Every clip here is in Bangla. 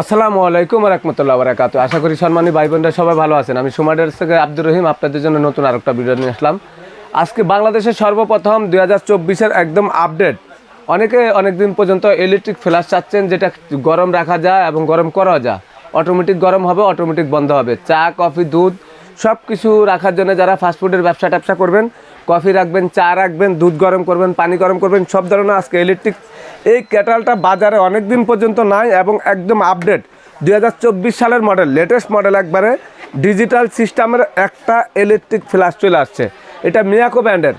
আসসালামু আলাইকুম রহমতুল্লাহ বারাকাতু আশা করি সম্মানী ভাই বোনরা সবাই ভালো আছেন। আমি সুমাডের থেকে আব্দুর রহিম, আপনাদের জন্য নতুন আরেকটা ভিডিও নিয়ে আসলাম। আজকে বাংলাদেশের সর্বপ্রথম দুই হাজার চব্বিশের একদম আপডেট অনেকে অনেক দিন পর্যন্ত ইলেকট্রিক ফ্ল্যাশ চাচ্ছেন, যেটা গরম রাখা যায় এবং গরম করা যায়। অটোমেটিক গরম হবে অটোমেটিক বন্ধ হবে। চা, কফি, দুধ সব কিছু রাখার জন্য যারা ফাস্টফুডের ব্যবসা ট্যাবসা করবেন কফি রাখবেন, চা রাখবেন, দুধ গরম করবেন, পানি গরম করবেন, সব ধরনের আজকে ইলেকট্রিক এই ক্যাটালটা বাজারে অনেক দিন পর্যন্ত নাই এবং একদম আপডেট দুই হাজার চব্বিশ সালের মডেল লেটেস্ট মডেল একবারে। ডিজিটাল সিস্টেমের একটা ইলেকট্রিক ফ্ল্যাশ চলে আসছে। এটা মিয়াকো ব্র্যান্ডের।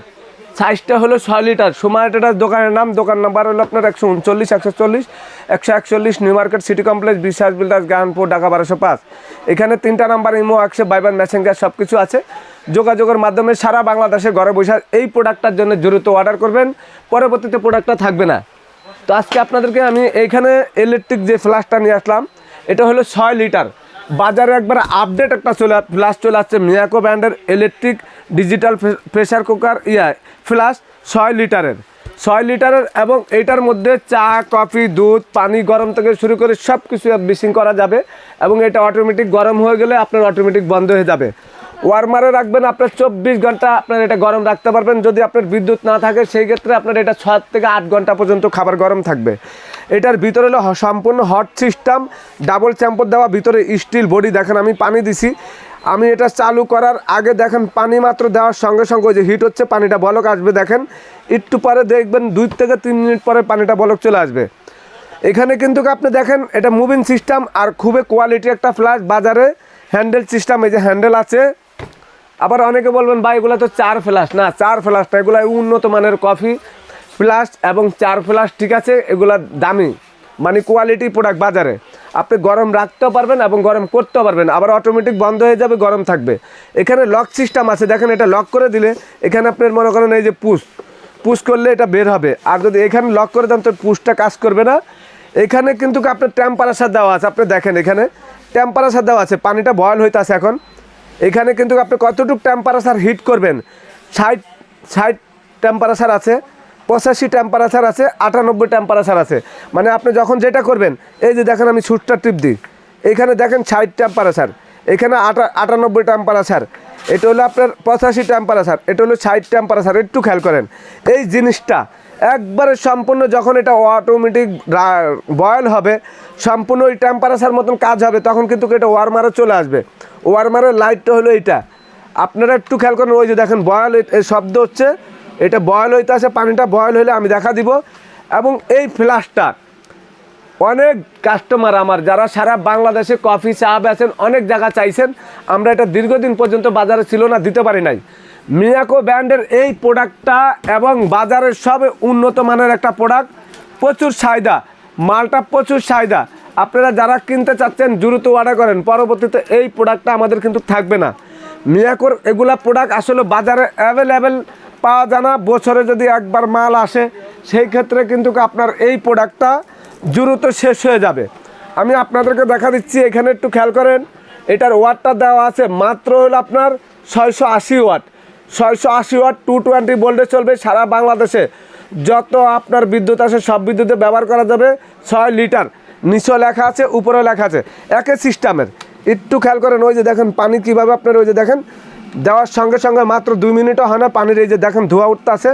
সাইজটা হলো ছয় লিটার। সুমার্টেটার দোকানের নাম, দোকান নাম্বার হলো আপনার একশো উনচল্লিশ, একশো চল্লিশ, একশো একচল্লিশ, new market, city complex Biswas builders, Ganpur, Dhaka বারোশো পাঁচ। এখানে তিনটা নাম্বার, ইমো একশো বাইবান মেসেঞ্জার সব কিছু আছে। যোগাযোগের মাধ্যমে সারা বাংলাদেশে ঘরে বসে এই প্রোডাক্টটার জন্য দ্রুত অর্ডার করবেন। পরবর্তীতে প্রোডাক্টটা থাকবে না। তো আজকে আপনাদেরকে আমি এইখানে ইলেকট্রিক যে ফ্ল্যাশটা নিয়ে আসলাম, এটা হলো ছয় লিটার। বাজারে একবার আপডেট একটা চলে ফ্ল্যাশ চলে আসছে। মিয়াকো ব্র্যান্ডের ইলেকট্রিক ডিজিটাল প্রেশার কুকার ইয়া ফ্ল্যাশ ছয় লিটারের। ছয় লিটারের এবং এইটার মধ্যে চা কফি দুধ, পানি গরম থেকে শুরু করে সব কিছু মিসিং করা যাবে এবং এটা অটোমেটিক গরম হয়ে গেলে আপনার অটোমেটিক বন্ধ হয়ে যাবে। ওয়ার্মারে রাখবেন, আপনার চব্বিশ ঘণ্টা আপনার এটা গরম রাখতে পারবেন। যদি আপনার বিদ্যুৎ না থাকে, সেই ক্ষেত্রে আপনার এটা ছ থেকে আট ঘণ্টা পর্যন্ত খাবার গরম থাকবে। এটার ভিতরে হলো সম্পূর্ণ হট সিস্টেম ডাবল চ্যাম্পর দেওয়া, ভিতরে স্টিল বডি দেখেন আমি পানি দিছি। আমি এটা চালু করার আগে দেখেন, পানি মাত্র দেওয়ার সঙ্গে সঙ্গে ওই যে হিট হচ্ছে, পানিটা বলক আসবে, দেখেন। একটু পরে দেখবেন দুই থেকে তিন মিনিট পরে পানিটা বলক চলে আসবে। এখানে কিন্তু আপনি দেখেন, এটা মুভিং সিস্টেম আর খুবই কোয়ালিটি একটা ফ্ল্যাশ বাজারে। হ্যান্ডেল সিস্টেম এই যে হ্যান্ডেল আছে। আবার অনেকে বলবেন, ভাই, এগুলো তো চার ফ্ল্যাশ না, চার ফ্ল্যাশ না এগুলো উন্নত মানের কফি ফ্ল্যাশ এবং চার ফ্ল্যাশ ঠিক আছে? এগুলা দামি মানে কোয়ালিটি প্রোডাক্ট বাজারে। আপনি গরম রাখতেও পারবেন এবং গরম করতেও পারবেন। আবার অটোমেটিক বন্ধ হয়ে যাবে, গরম থাকবে। এখানে লক সিস্টেম আছে, দেখেন এটা লক করে দিলে এখানে আপনার মনে করেন এই যে পুশ পুশ করলে এটা বের হবে। আর যদি এখানে লক করে দেন, তো পুশটা কাজ করবে না। এখানে কিন্তু আপনার টেম্পারেচার দেওয়া আছে, আপনি দেখেন এখানে। টেম্পারেচার দেওয়া আছে, পানিটা বয়ল হইতে আছে এখন। এখানে কিন্তু আপনি কতটুকু টেম্পারেচার হিট করবেন? ষাট ষাট টেম্পারেচার আছে, পঁচাশি টেম্পারেচার আছে, আটানব্বই টেম্পারেচার আছে। মানে আপনি যখন যেটা করবেন, এই যে দেখেন আমি সুটটা টিপ দিই। এখানে দেখেন ষাট টেম্পারেচার এখানে আটা, আটানব্বই টেম্পারেচার এটা হলো আপনার পঁচাশি টেম্পারেচার এটা হলো ষাট টেম্পারেচার একটু খেয়াল করেন। এই জিনিসটা একবারে সম্পূর্ণ যখন এটা অটোমেটিক বয়েল হবে, সম্পূর্ণ ওই টেম্পারেচার মতন কাজ হবে, তখন কিন্তু এটা ওয়ার্মারে চলে আসবে। ওয়ার্মারের লাইটটা হলো এইটা। আপনারা একটু খেয়াল করেন, ওই যে দেখেন বয়েল শব্দ হচ্ছে, এটা বয়েল হইতে আসে, পানিটা বয়েল হলে আমি দেখা দিব। এবং এই ফ্ল্যাশটা অনেক কাস্টমার আমার, যারা সারা বাংলাদেশে কফি চা বেছেন অনেক জায়গা চাইছেন, আমরা এটা দীর্ঘদিন পর্যন্ত বাজারে ছিল না, দিতে পারি নাই। মিয়াকো ব্র্যান্ডের এই প্রোডাক্টটা এবং বাজারের সব উন্নত মানের একটা প্রোডাক্ট। প্রচুর চাহিদা, মালটা প্রচুর চাহিদা। আপনারা যারা কিনতে চাচ্ছেন, দ্রুত অর্ডার করেন। পরবর্তীতে এই প্রোডাক্টটা আমাদের কিন্তু থাকবে না। মিয়াকোর এগুলা প্রোডাক্ট আসলে বাজারে অ্যাভেলেবেল পাওয়া যায় না। বছরে যদি একবার মাল আসে, সেই ক্ষেত্রে কিন্তু আপনার এই প্রোডাক্টটা দ্রুত শেষ হয়ে যাবে। আমি আপনাদেরকে দেখা দিচ্ছি, এখানে একটু খেয়াল করেন। এটার ওয়াটটা দেওয়া আছে, মাত্র হলো আপনার ছয়শো আশি ওয়াট ছয়শো আশি ওয়াট টু টোয়েন্টি ভোল্টে চলবে সারা বাংলাদেশে। যত আপনার বিদ্যুৎ আছে, সব বিদ্যুতে ব্যবহার করা যাবে ছয় লিটার। নিচেও লেখা আছে, উপরেও লেখা আছে। একই সিস্টেমের। একটু খেয়াল করেন, ওই যে দেখেন পানি কীভাবে আপনার, ওই যে দেখেন, দেওয়ার সঙ্গে সঙ্গে মাত্র দুই মিনিটও হয় না, পানির এই যে দেখেন ধোয়া উঠতে আছে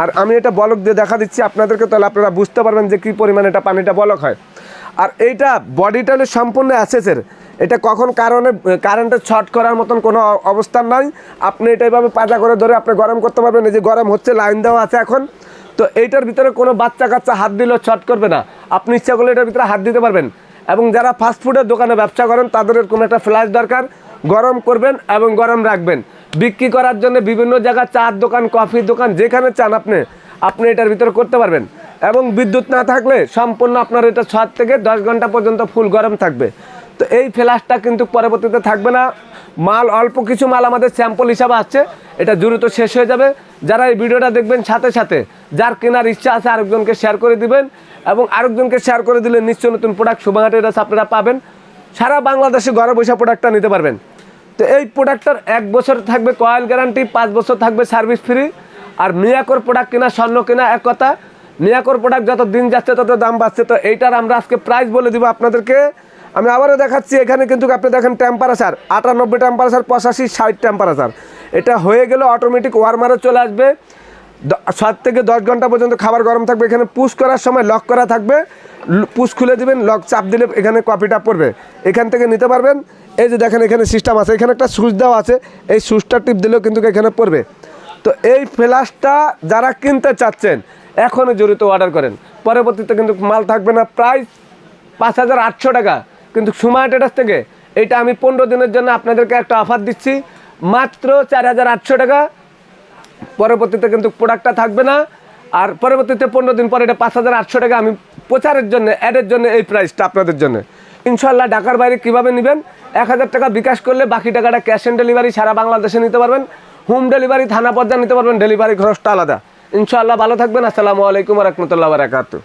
আর আমি এটা বলক দিয়ে দেখা দিচ্ছি, আপনাদেরকে তাহলে আপনারা বুঝতে পারবেন যে কী পরিমাণে এটা পানিটা বলক হয়। আর এইটা বডিটা সম্পূর্ণ অ্যাসেসের এটা কখন কারণে কারেন্টের শর্ট করার মতন কোনো অবস্থান নাই। আপনি এটা এইভাবে পাজা করে ধরে আপনি গরম করতে পারবেন। এই যে গরম হচ্ছে লাইন দেওয়া আছে এখন। তো এইটার ভিতরে কোনো বাচ্চা কাচ্চা হাত দিলেও শর্ট করবে না। আপনি ইচ্ছা করলে এটার ভিতরে হাত দিতে পারবেন। এবং যারা ফাস্টফুডের দোকানে ব্যবসা করেন, তাদের কোনো একটা ফ্ল্যাশ দরকার। গরম করবেন এবং গরম রাখবেন। বিক্রি করার জন্য বিভিন্ন জায়গায় চার দোকান, কফির দোকান, যেখানে চান আপনি আপনি এটার ভিতরে করতে পারবেন। এবং বিদ্যুৎ না থাকলে সম্পূর্ণ আপনার এটা সাত থেকে দশ ঘণ্টা পর্যন্ত ফুল গরম থাকবে। তো এই ফ্ল্যাশটা কিন্তু পরবর্তীতে থাকবে না। মাল অল্প কিছু মাল আমাদের স্যাম্পল হিসাবে আসছে। এটা দ্রুত শেষ হয়ে যাবে। যারা এই ভিডিওটা দেখবেন সাথে সাথে, যার কেনার ইচ্ছা আছে আরেকজনকে শেয়ার করে দিবেন এবং আরেকজনকে শেয়ার করে দিলে নিশ্চয় নতুন প্রোডাক্ট শুভাঘাটের আপনারা পাবেন। সারা বাংলাদেশে ঘরে বসে প্রোডাক্টটা নিতে পারবেন। তো এই প্রোডাক্টটার এক বছর থাকবে কয়েল গ্যারান্টি পাঁচ বছর থাকবে সার্ভিস ফ্রি আর মিয়াকোর প্রোডাক্ট কেনা, স্বর্ণ কেনা, এক কথা। মিয়াকোর প্রোডাক্ট যত দিন যাচ্ছে, তত দাম বাড়ছে। তো এইটার আমরা আজকে প্রাইস বলে দিব আপনাদেরকে। আমি আবারও দেখাচ্ছি, এখানে কিন্তু আপনি দেখেন টেম্পারেচার আটানব্বই টেম্পারেচার পঁচাশি, ষাট টেম্পারেচার এটা হয়ে গেলে অটোমেটিক ওয়ার্মারে চলে আসবে। সাত থেকে দশ ঘণ্টা পর্যন্ত খাবার গরম থাকবে। এখানে পুশ করার সময় লক করা থাকবে। পুশ খুলে দিবেন লক চাপ দিলে এখানে কপিটা পড়বে। এখান থেকে নিতে পারবেন। এই যে দেখেন এখানে সিস্টেম আছে। এখানে একটা সুইচ দেওয়া আছে। এই সুইচটা টিপ দিলেও কিন্তু এখানে পড়বে। তো এই ফ্ল্যাশটা যারা কিনতে চাচ্ছেন, এখনই জড়িত অর্ডার করেন। পরবর্তীতে কিন্তু মাল থাকবে না। প্রায় পাঁচ হাজার আটশো টাকা। কিন্তু সুমা ট্রেডার্স থেকে এইটা আমি পনেরো দিনের জন্য আপনাদেরকে একটা অফার দিচ্ছি, মাত্র চার হাজার আটশো টাকা। পরবর্তীতে কিন্তু প্রোডাক্টটা থাকবে না। আর পরবর্তীতে পনেরো দিন পরে এটা পাঁচ হাজার আটশো টাকা আমি প্রচারের জন্য অ্যাডের জন্য এই প্রাইসটা আপনাদের জন্য। ইনশাল্লাহ ঢাকার বাইরে কীভাবে নেবেন? এক হাজার টাকা বিকাশ করলে বাকি টাকাটা ক্যাশ অন ডেলিভারি সারা বাংলাদেশে নিতে পারবেন। হোম ডেলিভারি থানা পর্যায়ে নিতে পারবেন। ডেলিভারি খরচটা আলাদা। ইনশাল্লাহ ভালো থাকবেন। আসসালামু আলাইকুম রহমতুল্লাহ বারাকাতু